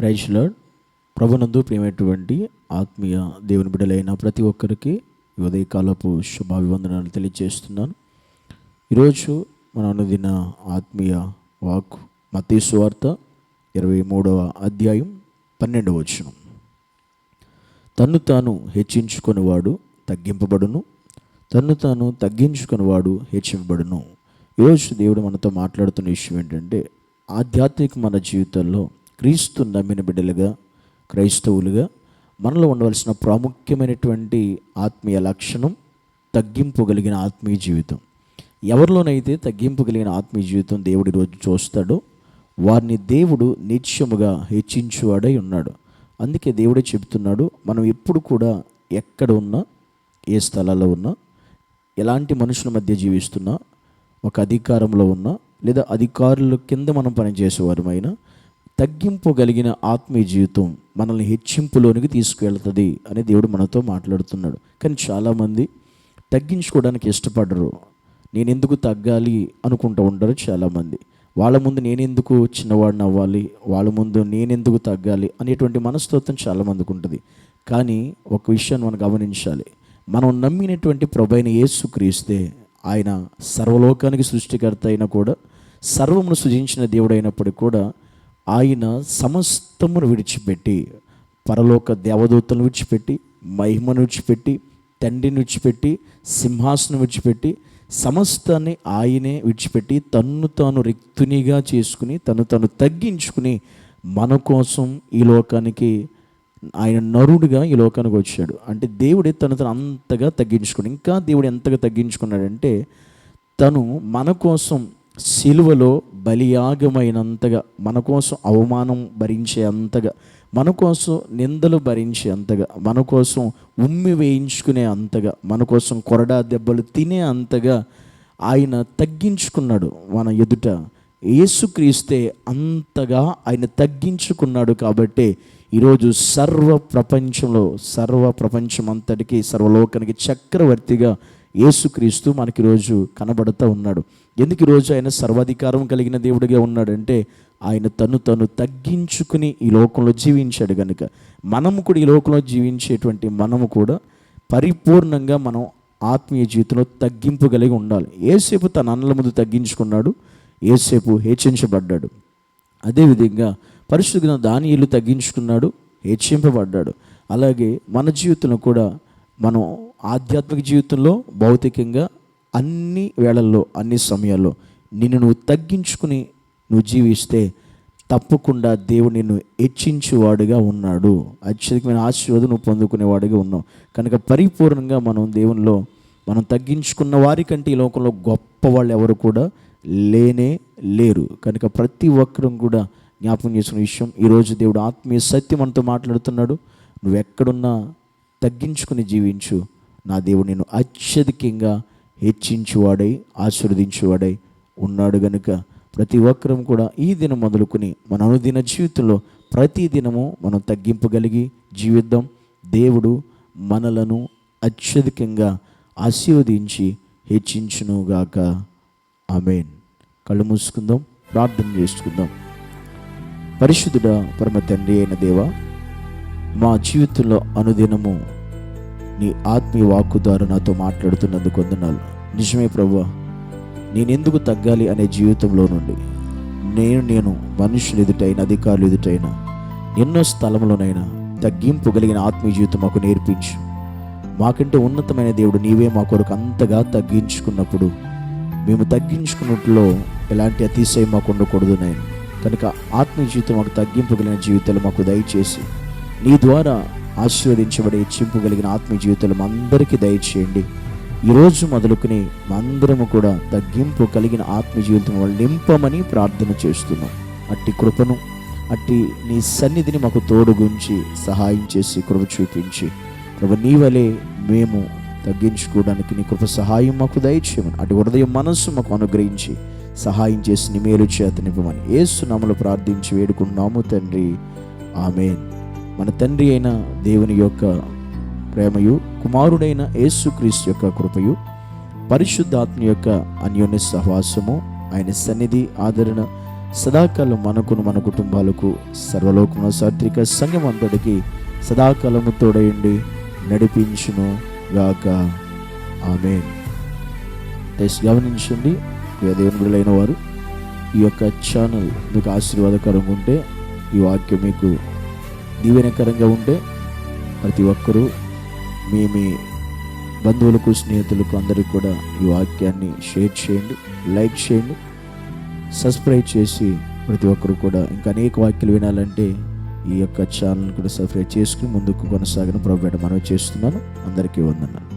ప్రైజ్లాడ్ ప్రభునందు ప్రియమైనటువంటి ఆత్మీయ దేవుని బిడ్డలైన ప్రతి ఒక్కరికి ఉదయకాలపు శుభాభివందనాలు తెలియజేస్తున్నాను. ఈరోజు మనం అనుదిన ఆత్మీయ వాక్ మతీశ్వార్త ఇరవై మూడవ అధ్యాయం పన్నెండవ వచనం. తన్ను తాను హెచ్చించుకునేవాడు తగ్గింపబడును తన్ను తాను తగ్గించుకునేవాడు హెచ్చింపబడును. ఈరోజు దేవుడు మనతో మాట్లాడుతున్న విషయం ఏంటంటే ఆధ్యాత్మిక మన జీవితంలో క్రీస్తు నమ్మిన బిడ్డలుగా క్రైస్తవులుగా మనలో ఉండవలసిన ప్రాముఖ్యమైనటువంటి ఆత్మీయ లక్షణం తగ్గింపు కలిగిన ఆత్మీయ జీవితం. ఎవరిలోనైతే తగ్గింపు కలిగిన ఆత్మీయ జీవితం దేవుడు రోజు చూస్తాడో వారిని దేవుడు నిత్యముగా హెచ్చించువాడై ఉన్నాడు. అందుకే దేవుడే చెబుతున్నాడు మనం ఎప్పుడు కూడా ఎక్కడ ఉన్నా ఏ స్థలాల్లో ఉన్నా ఎలాంటి మనుషుల మధ్య జీవిస్తున్నా ఒక అధికారంలో ఉన్నా లేదా అధికారుల కింద మనం పనిచేసేవారమైనా తగ్గింపు కలిగిన ఆత్మీయ జీవితం మనల్ని హెచ్చింపులోనికి తీసుకువెళ్తుంది అని దేవుడు మనతో మాట్లాడుతున్నాడు. కానీ చాలామంది తగ్గించుకోవడానికి ఇష్టపడరు. నేను ఎందుకు తగ్గాలి అనుకుంటూ ఉంటారు చాలామంది. వాళ్ళ ముందు నేనెందుకు చిన్నవాడిని అవ్వాలి? వాళ్ళ ముందు నేనెందుకు తగ్గాలి? అనేటువంటి మనస్తత్వం చాలామందికి ఉంటుంది. కానీ ఒక విషయాన్ని మనం గమనించాలి. మనం నమ్మినటువంటి ప్రభైన యేసు క్రీస్తే ఆయన సర్వలోకానికి సృష్టికర్త అయినా కూడా సర్వమును సృజించిన దేవుడైనప్పటికీ కూడా ఆయన సమస్తమును విడిచిపెట్టి పరలోక దేవదూతలను విడిచిపెట్టి మహిమను విడిచిపెట్టి తండ్రిని విడిచిపెట్టి సింహాసనం విడిచిపెట్టి సమస్తాన్ని ఆయనే విడిచిపెట్టి తన్ను తాను రిక్తునిగా చేసుకుని తను తను తగ్గించుకుని మన కోసం ఈ లోకానికి ఆయన నరుడుగా ఈ లోకానికి వచ్చాడు. అంటే దేవుడే తను తను అంతగా తగ్గించుకుని ఇంకా దేవుడు ఎంతగా తగ్గించుకున్నాడంటే తను మన కోసం సిలువలో బలియాగమైనంతగా మన కోసం అవమానం భరించే అంతగా మన కోసం నిందలు భరించే అంతగా మన కోసం ఉమ్మి వేయించుకునే అంతగా మన కోసం కొరడా దెబ్బలు తినే అంతగా ఆయన తగ్గించుకున్నాడు మన ఎదుట. యేసుక్రీస్తే అంతగా ఆయన తగ్గించుకున్నాడు కాబట్టి ఈరోజు సర్వ ప్రపంచంలో సర్వ ప్రపంచం అంతటికి సర్వలోకానికి చక్రవర్తిగా యేసుక్రీస్తు మనకి రోజు కనబడుతూ ఉన్నాడు. ఎందుకు ఈరోజు ఆయన సర్వాధికారం కలిగిన దేవుడిగా ఉన్నాడంటే ఆయన తను తను తగ్గించుకుని ఈ లోకంలో జీవించాడు కనుక మనము కూడా ఈ లోకంలో జీవించేటువంటి మనము కూడా పరిపూర్ణంగా మనం ఆత్మీయ జీవితంలో తగ్గింపు కలిగి ఉండాలి. ఏసేపు తన అన్నల ముందు తగ్గించుకున్నాడు. ఏసేపు హెచ్చించబడ్డాడు. అదేవిధంగా పరిశుద్ధ దానియులు తగ్గించుకున్నాడు. హెచ్చింపబడ్డాడు. అలాగే మన జీవితంలో కూడా మనం ఆధ్యాత్మిక జీవితంలో భౌతికంగా అన్ని వేళల్లో అన్ని సమయాల్లో నిన్ను నువ్వు తగ్గించుకుని నువ్వు జీవిస్తే తప్పకుండా దేవుడు నిన్ను హెచ్చించేవాడుగా ఉన్నాడు. అత్యధికమైన ఆశీర్వాదం నువ్వు పొందుకునేవాడుగా ఉన్నావు. కనుక పరిపూర్ణంగా మనం దేవునిలో మనం తగ్గించుకున్న వారికంటే ఈ లోకంలో గొప్ప వాళ్ళు ఎవరు కూడా లేనే లేరు. కనుక ప్రతి ఒక్కరం కూడా జ్ఞాపకం చేసుకున్న విషయం ఈరోజు దేవుడు ఆత్మీయ సత్యం మనతో మాట్లాడుతున్నాడు. నువ్వు ఎక్కడున్నా తగ్గించుకుని జీవించు. నా దేవుడు నేను అత్యధికంగా హెచ్చించువాడై ఆశీర్వదించువాడై ఉన్నాడు గనుక ప్రతి ఒక్కరం కూడా ఈ దినం మొదలుకొని మన అనుదిన జీవితంలో ప్రతి దినము మనం తగ్గింపగలిగి జీవిద్దాం. దేవుడు మనలను అత్యధికంగా ఆశీర్వదించి హెచ్చించునుగాక. ఆమెన్. కళ్ళు మూసుకుందాం ప్రార్థన చేసుకుందాం. పరిశుద్ధుడ పరమ తండ్రి అయిన దేవ మా జీవితంలో అనుదినము నీ ఆత్మీయ వాక్కు ద్వారా నాతో మాట్లాడుతున్నందుకు వందనాలు. నిజమే ప్రభు నేనెందుకు తగ్గాలి అనే జీవితంలో నుండి? నేను నేను మనుషులు ఎదుటైన అధికారులు ఎదుటైన ఎన్నో స్థలంలోనైనా తగ్గింపు కలిగిన ఆత్మీయ జీవితం మాకు నేర్పించు. మాకంటే ఉన్నతమైన దేవుడు నీవే మా కొరకు అంతగా తగ్గించుకున్నప్పుడు మేము తగ్గించుకున్నట్లో ఎలాంటి అతిశయం మాకు ఉండకూడదు నేను కనుక ఆత్మీయ జీవితం మాకు తగ్గింపు కలిగిన జీవితాలు మాకు దయచేసి నీ ద్వారా ఆశీర్వదించబడి హెచ్చింపు కలిగిన ఆత్మీయ జీవితాలు మా అందరికీ దయచేయండి. ఈరోజు మొదలుకుని అందరము కూడా తగ్గింపు కలిగిన ఆత్మ జీవితం వాళ్ళు నింపమని ప్రార్థన చేస్తున్నాం. అట్టి కృపను అట్టి నీ సన్నిధిని మాకు తోడుగుంచి సహాయం చేసి కృప చూపించి ప్రభు నీ వలె మేము తగ్గించుకోవడానికి నీ కృప సహాయం మాకు దయచేయమని అటు హృదయం మనస్సు మాకు అనుగ్రహించి సహాయం చేసి నీ మేలు చేత నింపమని ఏసునామలు ప్రార్థించి వేడుకున్నాము తండ్రి. ఆమెన్. మన తండ్రి అయిన దేవుని యొక్క ప్రేమయు కుమారుడైన యేసుక్రీస్తు యొక్క కృపయు పరిశుద్ధాత్మ యొక్క అన్యోన్య సహవాసము ఆయన సన్నిధి ఆదరణ సదాకాలం మనకును మన కుటుంబాలకు సర్వలోకమున సాత్విక సంఘం అంతటికి సదాకాలము తోడయండి నడిపించును గాక. ఆమె గమనించండి ప్రియ దేవుని బిడ్డలైన వారు ఈ యొక్క ఛానల్ మీకు ఆశీర్వాదకరంగా ఉంటే ఈ వాక్యం మీకు దీవెనకరంగా ఉంటే ప్రతి ఒక్కరూ మీ మీ బంధువులకు స్నేహితులకు అందరికీ కూడా ఈ వాక్యాన్ని షేర్ చేయండి లైక్ చేయండి సబ్స్క్రైబ్ చేసి ప్రతి ఒక్కరు కూడా ఇంకా అనేక వాక్యాలు వినాలంటే ఈ యొక్క ఛానల్ కూడా సబ్స్క్రైబ్ చేసుకుని ముందుకు కొనసాగిన ప్రభుత్వ మనవి చేస్తున్నాను. అందరికీ వందన్నాను